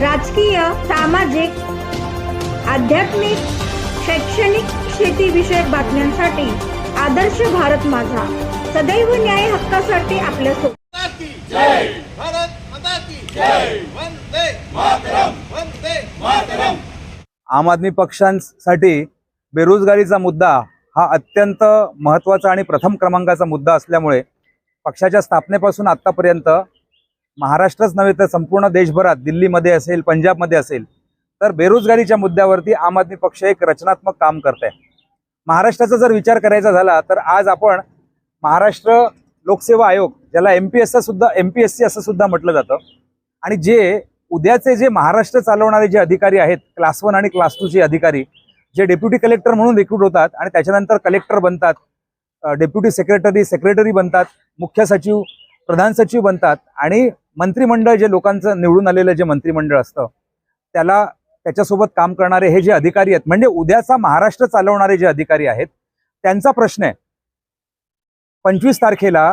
राजकीय सामाजिक आध्यात्मिक शैक्षणिक शेतीविषयक बातम्यांसाठी आदर्श भारत माझा. सदैव न्याय हक्कासाठी आपल्यासोबत माता की जय. भारत माता की जय. वंदे मातरम. वंदे मातरम. आम आदमी पक्षांसाठी बेरोजगारीचा मुद्दा हा अत्यंत महत्त्वाचा आणि प्रथम क्रमांकाचा मुद्दा असल्यामुळे पक्षाच्या स्थापनेपासून आत्तापर्यंत महाराष्ट्रच नव्हे तर संपूर्ण देशभरात दिल्लीमध्ये असेल पंजाबमध्ये असेल तर बेरोजगारीच्या मुद्द्यावरती आम आदमी पक्ष एक रचनात्मक काम करत आहे महाराष्ट्राचा जर विचार करायचा झाला तर आज आपण महाराष्ट्र लोकसेवा आयोग ज्याला एम पी एसचा सुद्धा एम पी एस सी असं सुद्धा म्हटलं जातं आणि जे उद्याचे जे महाराष्ट्र चालवणारे जे अधिकारी आहेत क्लास वन आणि क्लास टूचे अधिकारी जे डेप्युटी कलेक्टर म्हणून रिक्रूट होतात आणि त्याच्यानंतर कलेक्टर बनतात डेप्युटी सेक्रेटरी सेक्रेटरी बनतात मुख्य सचिव प्रधान सचिव बनतात आणि मंत्रिमंडळ जे लोकांचं निवडून आलेलं जे मंत्रिमंडळ असतं त्याला त्याच्यासोबत काम करणारे हे जे अधिकारी आहेत म्हणजे उद्याचा महाराष्ट्र चालवणारे जे अधिकारी आहेत त्यांचा प्रश्न आहे. पंचवीस तारखेला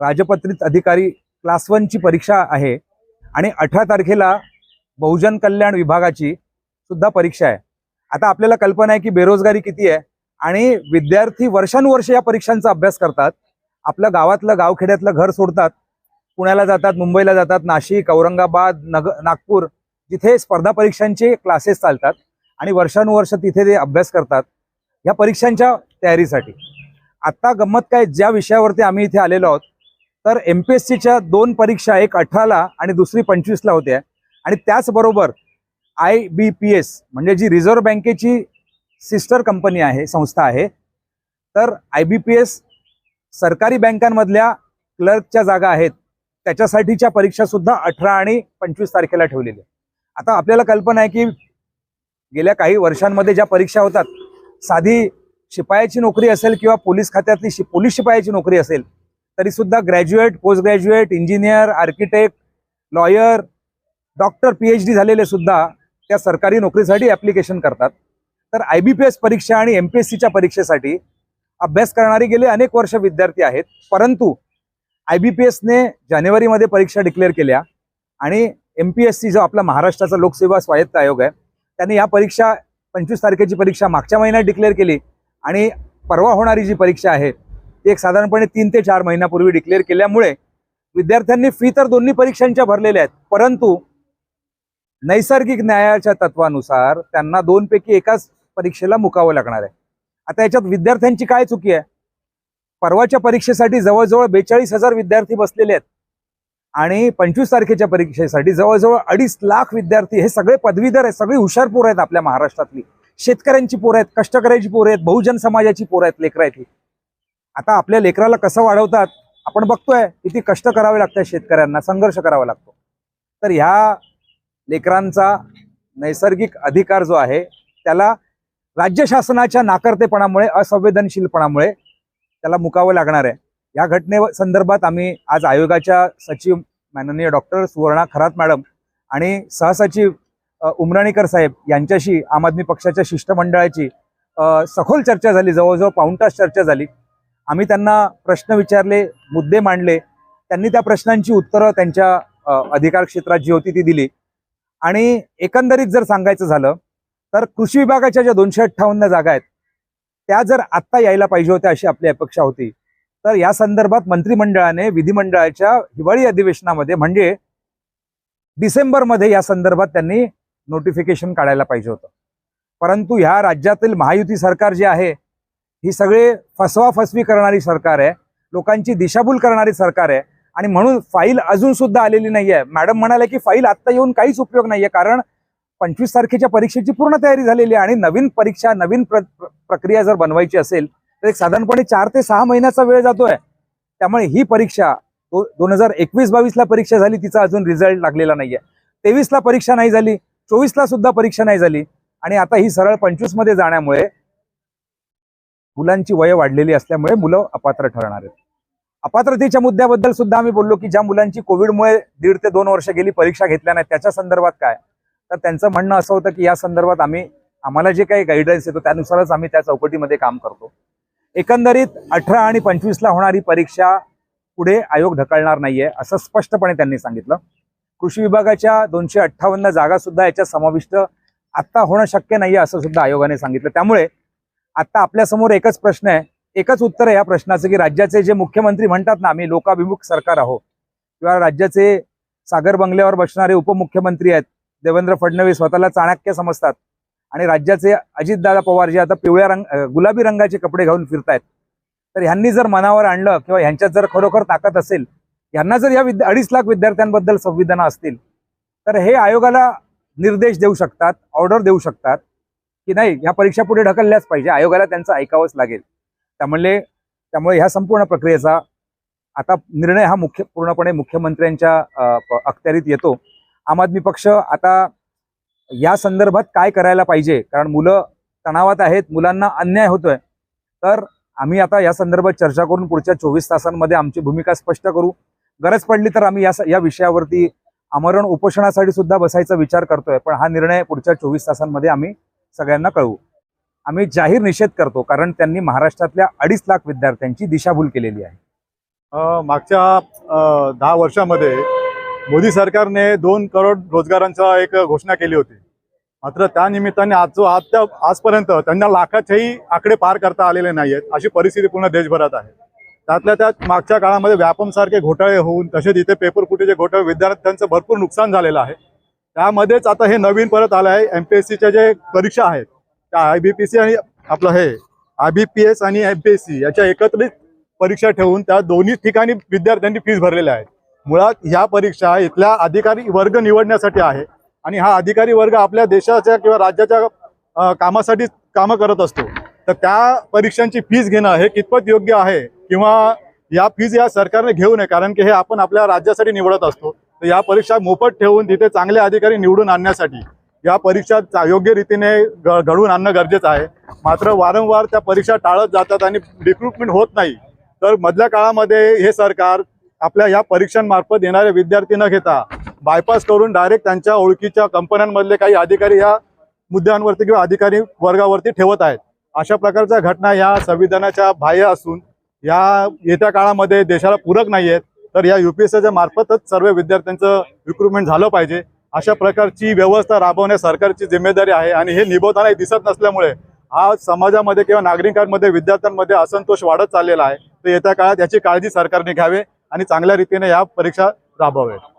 राजपत्रित अधिकारी क्लास वनची परीक्षा आहे आणि अठरा तारखेला बहुजन कल्याण विभागाची सुद्धा परीक्षा आहे. आता आपल्याला कल्पना आहे की बेरोजगारी किती आहे आणि विद्यार्थी वर्षानुवर्ष या परीक्षांचा अभ्यास करतात. आपलं गावातलं गावखेड्यातलं घर सोडतात. पुण्याला जातात मुंबईला जातात नाशिक औरंगाबाद नग नागपूर जिथे स्पर्धा परीक्षांचे क्लासेस चालतात आणि वर्षानुवर्ष तिथे ते अभ्यास करतात या परीक्षांच्या तयारीसाठी. आत्ता गंमत काय ज्या विषयावरती आम्ही इथे आलेलो आहोत तर एम पी एस सीच्या दोन परीक्षा एक अठराला आणि दुसरी पंचवीसला होत्या. आणि त्याचबरोबर आय बी पी एस म्हणजे जी रिझर्व्ह बँकेची सिस्टर कंपनी आहे संस्था आहे तर आय बी पी एस सरकारी बँकांमधल्या क्लर्कच्या जागा आहेत. त्याच्यासाठीच्या परीक्षा सुद्धा अठरा आणि पंचवीस तारखेला ठेवलेल्या आता आपल्याला कल्पना आहे की गेल्या काही वर्षांमध्ये ज्या परीक्षा होतात साधी शिपायाची नोकरी असेल किंवा पोलीस खात्यातली शि पोलीस शिपायाची नोकरी असेल तरी सुद्धा graduate post graduate engineer architect lawyer doctor P H D झालेले सुद्धा त्या सरकारी नोकरीसाठी ॲप्लिकेशन करतात. तर आय बी पी एस परीक्षा आणि एम पी एस सीच्या परीक्षेसाठी अभ्यास करणारे गेले अनेक वर्ष विद्यार्थी आहेत परंतु आय बी पी एसने जानेवारीमध्ये परीक्षा डिक्लेअर केल्या आणि एम पी एस सी जो आपला महाराष्ट्राचा लोकसेवा स्वायत्त आयोग आहे त्यांनी या परीक्षा पंचवीस तारखेची परीक्षा मागच्या महिन्यात डिक्लेअर केली आणि परवा होणारी जी परीक्षा आहे ती एक साधारणपणे तीन ते चार महिन्यापूर्वी डिक्लेअर केल्यामुळे विद्यार्थ्यांनी फी तर दोन्ही परीक्षांच्या भरलेल्या आहेत परंतु नैसर्गिक न्यायाच्या तत्वानुसार त्यांना दोनपैकी एकाच परीक्षेला मुकावं लागणार आहे. आता याच्यात विद्यार्थ्यांची काय चुकी आहे? परवाच्या परीक्षेसाठी जवळजवळ बेचाळीस हजार विद्यार्थी बसलेले आहेत. आणि पंचवीस तारखेच्या परीक्षेसाठी जवळजवळ अडीच लाख विद्यार्थी हे सगळे पदवीधर आहेत सगळी हुशार पोरं आहेत आपल्या महाराष्ट्रातली. शेतकऱ्यांची पोरं आहेत कष्टकऱ्याची पोरं आहेत बहुजन समाजाची पोरं आहेत लेकरं आहेत ही. आता आपल्या लेकराला कसं वाढवतात आपण बघतोय किती कष्ट करावे लागतात शेतकऱ्यांना संघर्ष करावा लागतो. तर ह्या लेकरांचा नैसर्गिक अधिकार जो आहे त्याला राज्य शासनाच्या नाकर्तेपणामुळे असंवेदनशीलपणामुळे त्याला मुकावं लागणार आहे. या घटने संदर्भात आम्ही आज आयोगाच्या सचिव माननीय डॉक्टर सुवर्णा खरात मॅडम आणि सहसचिव उमराणीकर साहेब यांच्याशी आम आदमी पक्षाच्या शिष्टमंडळाची सखोल चर्चा झाली. जवळजवळ पाऊण तास चर्चा झाली. आम्ही त्यांना प्रश्न विचारले मुद्दे मांडले. त्यांनी त्या प्रश्नांची उत्तरं त्यांच्या अधिकार क्षेत्रात जी होती ती दिली. आणि एकंदरीत जर सांगायचं झालं तर कृषी विभागाच्या ज्या दोनशे अठ्ठावन्न जागा आहेत त्या जर आत्ता यायला पाहिजे होत्या अशी आपली अपेक्षा होती तर या संदर्भात मंत्रिमंडळाने विधिमंडळाच्या हिवाळी अधिवेशनामध्ये म्हणजे डिसेंबरमध्ये या संदर्भात त्यांनी नोटिफिकेशन काढायला पाहिजे होतं. परंतु ह्या राज्यातील महायुती सरकार जे आहे ही सगळे फसवा फसवी करणारी सरकार आहे लोकांची दिशाभूल करणारी सरकार आहे आणि म्हणून फाईल अजून सुद्धा आलेली नाहीये. मॅडम म्हणाले की फाईल आत्ता येऊन काहीच उपयोग नाहीये कारण पंचवीस तारखेच्या परीक्षेची पूर्ण तयारी झालेली आहे आणि नवीन परीक्षा नवीन प्र प्र- प्रक्रिया जर बनवायची असेल तर एक साधारणपणे चार ते सहा महिन्याचा वेळ जातोय. त्यामुळे ही परीक्षा दोन हजार एकवीस बावीसला परीक्षा झाली तिचा अजून रिझल्ट लागलेला नाहीये. तेवीसला परीक्षा नाही झाली चोवीसला सुद्धा परीक्षा नाही झाली. आणि आता ही सरळ पंचवीसमध्ये जाण्यामुळे मुलांची वय वाढलेली असल्यामुळे मुलं अपात्र ठरणार आहेत. अपात्रतेच्या मुद्द्याबद्दल सुद्धा आम्ही बोललो की ज्या मुलांची कोविडमुळे दीड ते दोन वर्ष गेली परीक्षा घेतल्या नाही त्याच्या संदर्भात काय? तर त्यांचं म्हणणं असं होतं की या संदर्भात आम्ही आम्हाला जे काही गाईडन्स येतो त्यानुसारच आम्ही त्या चौकटीमध्ये काम करतो. एकंदरीत अठरा आणि पंचवीसला होणारी परीक्षा पुढे आयोग ढकलणार नाहीये असं स्पष्टपणे त्यांनी सांगितलं. कृषी विभागाच्या दोनशे अठ्ठावन्न जागा सुद्धा याच्यात समाविष्ट आत्ता होणं शक्य नाही असं सुद्धा आयोगाने सांगितलं. त्यामुळे आता आपल्यासमोर एकच प्रश्न आहे एकच उत्तर आहे या प्रश्नाचं की राज्याचे जे मुख्यमंत्री म्हणतात ना आम्ही लोकाभिमुख सरकार आहोत किंवा राज्याचे सागर बंगल्यावर बसणारे उपमुख्यमंत्री आहेत देवेंद्र फडणवीस स्वतःला चाणक्य समजतात. आणि राज्याचे अजितदादा पवार जे आता पिवळ्या रंग गुलाबी रंगाचे कपडे घालून फिरतायत. तर ह्यांनी जर मनावर आणलं किंवा ह्यांच्यात जर खरोखर ताकद असेल यांना जर या विद्या अडीच लाख विद्यार्थ्यांबद्दल संविधाना असतील तर हे आयोगाला निर्देश देऊ शकतात ऑर्डर देऊ शकतात की नाही ह्या परीक्षा पुढे ढकलल्याच पाहिजे आयोगाला त्यांचं ऐकावंच लागेल. त्यामुळे त्यामुळे ह्या संपूर्ण प्रक्रियेचा आता निर्णय हा मुख्य पूर्णपणे मुख्यमंत्र्यांच्या अखत्यारीत येतो. आम आदमी पक्ष आता या संदर्भात काय करायला पाहिजे? कारण मुलं तणावात आहेत मुलांना अन्याय होतोय. तर आम्ही आता या संदर्भात चर्चा करून पुढच्या चोवीस तासांमध्ये आमची भूमिका स्पष्ट करू. गरज पडली तर आम्ही या या विषयावरती आमरण उपोषणासाठी सुद्धा बसायचा विचार करतोय पण हा निर्णय पुढच्या चोवीस तासांमध्ये आम्ही सगळ्यांना कळवू. आम्ही जाहीर निषेध करतो कारण त्यांनी महाराष्ट्रातल्या अडीच लाख विद्यार्थ्यांची दिशाभूल केलेली आहे. मागच्या दहा वर्षामध्ये मोदी सरकारने दोन करोड रोजगारांचा एक घोषणा केली होती. मात्र त्या निमित्ताने आज जो आज त्या आजपर्यंत त्यांना लाखाचेही आकडे पार करता आलेले नाही आहेत अशी परिस्थिती पूर्ण देशभरात आहे. त्यातल्या त्यात मागच्या काळामध्ये व्यापमसारखे घोटाळे होऊन तसेच इथे पेपर फुटीचे घोटाळे विद्यार्थ्यांचं भरपूर नुकसान झालेलं आहे. त्यामध्येच आता हे नवीन परत आलं आहे एम पी एस सीच्या जे परीक्षा आहेत त्या आय बी पी सी आणि आपलं हे आय बी पी एस आणि एम पी एस सी याच्या एकत्रित परीक्षा ठेवून त्या दोन्ही ठिकाणी विद्यार्थ्यांनी फीस भरलेल्या आहेत. मुळात ह्या परीक्षा इथल्या अधिकारी वर्ग निवडण्यासाठी आहे. आणि हा अधिकारी वर्ग आपल्या देशाच्या किंवा राज्याच्या कामासाठी कामं करत असतो. तर त्या परीक्षांची फीज घेणं हे कितपत योग्य आहे? किंवा या फीज या सरकारने घेऊ नये कारण की हे आपण आपल्या राज्यासाठी निवडत असतो. तर या परीक्षा मोफत ठेवून तिथे चांगले अधिकारी निवडून आणण्यासाठी या परीक्षा योग्य रीतीने घडवून आणणं गरजेचं आहे. मात्र वारंवार त्या परीक्षा टाळत जातात आणि रिक्रुटमेंट होत नाही. तर मधल्या काळामध्ये हे सरकार आपल्या या परीक्षांमार्फत येणारे विद्यार्थी न घेता बायपास करून डायरेक्ट त्यांच्या ओळखीच्या कंपन्यांमधले काही अधिकारी या मुद्द्यांवरती किंवा अधिकारी वर्गावरती ठेवत आहेत. अशा प्रकारच्या घटना या संविधानाच्या बाह्य असून या येत्या काळामध्ये देशाला पूरक नाही आहेत तर या युपीएससीच्या मार्फतच सर्व विद्यार्थ्यांचं रिक्रुटमेंट झालं पाहिजे. अशा प्रकारची व्यवस्था राबवणे सरकारची जिम्मेदारी आहे आणि हे निभवतानाही दिसत नसल्यामुळे हा समाजामध्ये किंवा नागरिकांमध्ये विद्यार्थ्यांमध्ये असंतोष वाढत चाललेला आहे. तर येत्या काळात याची काळजी सरकारने घ्यावे. आणि चांगल्या रीतीने या परीक्षा राबवाव्यात.